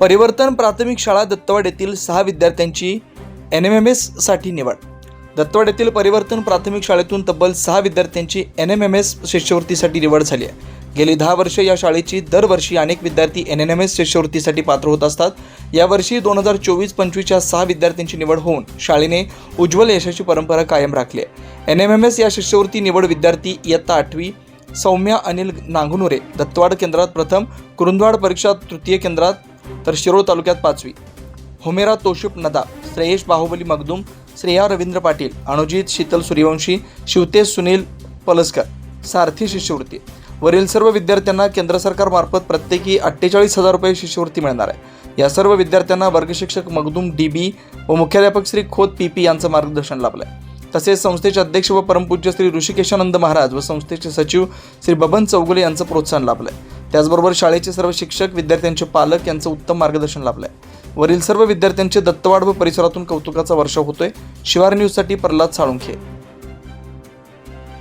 परिवर्तन प्राथमिक शाळा दत्तवाड येथील सहा विद्यार्थ्यांची एन एम एम एससाठी निवड. दत्तवाड येथील परिवर्तन प्राथमिक शाळेतून तब्बल सहा विद्यार्थ्यांची एन एम एम एस शिष्यवृत्तीसाठी निवड झाली आहे. गेली दहा वर्षे या शाळेची दरवर्षी अनेक विद्यार्थी एन एन एम एस शिष्यवृत्तीसाठी पात्र होत असतात. यावर्षी दोन हजार चोवीस पंचवीसच्या सहा विद्यार्थ्यांची निवड होऊन शाळेने उज्ज्वल यशाची परंपरा कायम राखली आहे. एन एम एम एस या शिष्यवृत्ती निवड विद्यार्थी इयत्ता आठवी सौम्या अनिल नांगनुरे दत्तवाड केंद्रात प्रथम कुरुंदवाड परीक्षा तृतीय केंद्रात तर शिरोळ तालुक्यात पाचवी. होमेरा तोशुप नदा श्रेयश बाहुबली मगदूम श्रेया रवींद्र पाटील अनुजित शीतल सूर्यवंशी शिवतेज सुनील पलसकर सारथी शिष्यवृत्ती. वरील सर्व विद्यार्थ्यांना केंद्र सरकारमार्फत प्रत्येकी अठ्ठेचाळीस हजार रुपये शिष्यवृत्ती मिळणार आहे. या सर्व विद्यार्थ्यांना वर्गशिक्षक मगदूम डी बी व मुख्याध्यापक श्री खोत पी पी यांचं मार्गदर्शन लाभलं आहे तसेच संस्थेचे अध्यक्ष व परमपूज्य श्री ऋषिकेशानंद महाराज व संस्थेचे सचिव श्री बबन चौगुले यांचं प्रोत्साहन लाभलं आहे त्याचबरोबर शाळेचे सर्व शिक्षक विद्यार्थ्यांचे पालक यांचं उत्तम मार्गदर्शन लाभलंय. वरील सर्व विद्यार्थ्यांचे दत्तवाड व परिसरातून कौतुकाचा वर्षाव होतोय. शिवार न्यूजसाठी प्रल्हाद साळुंखे.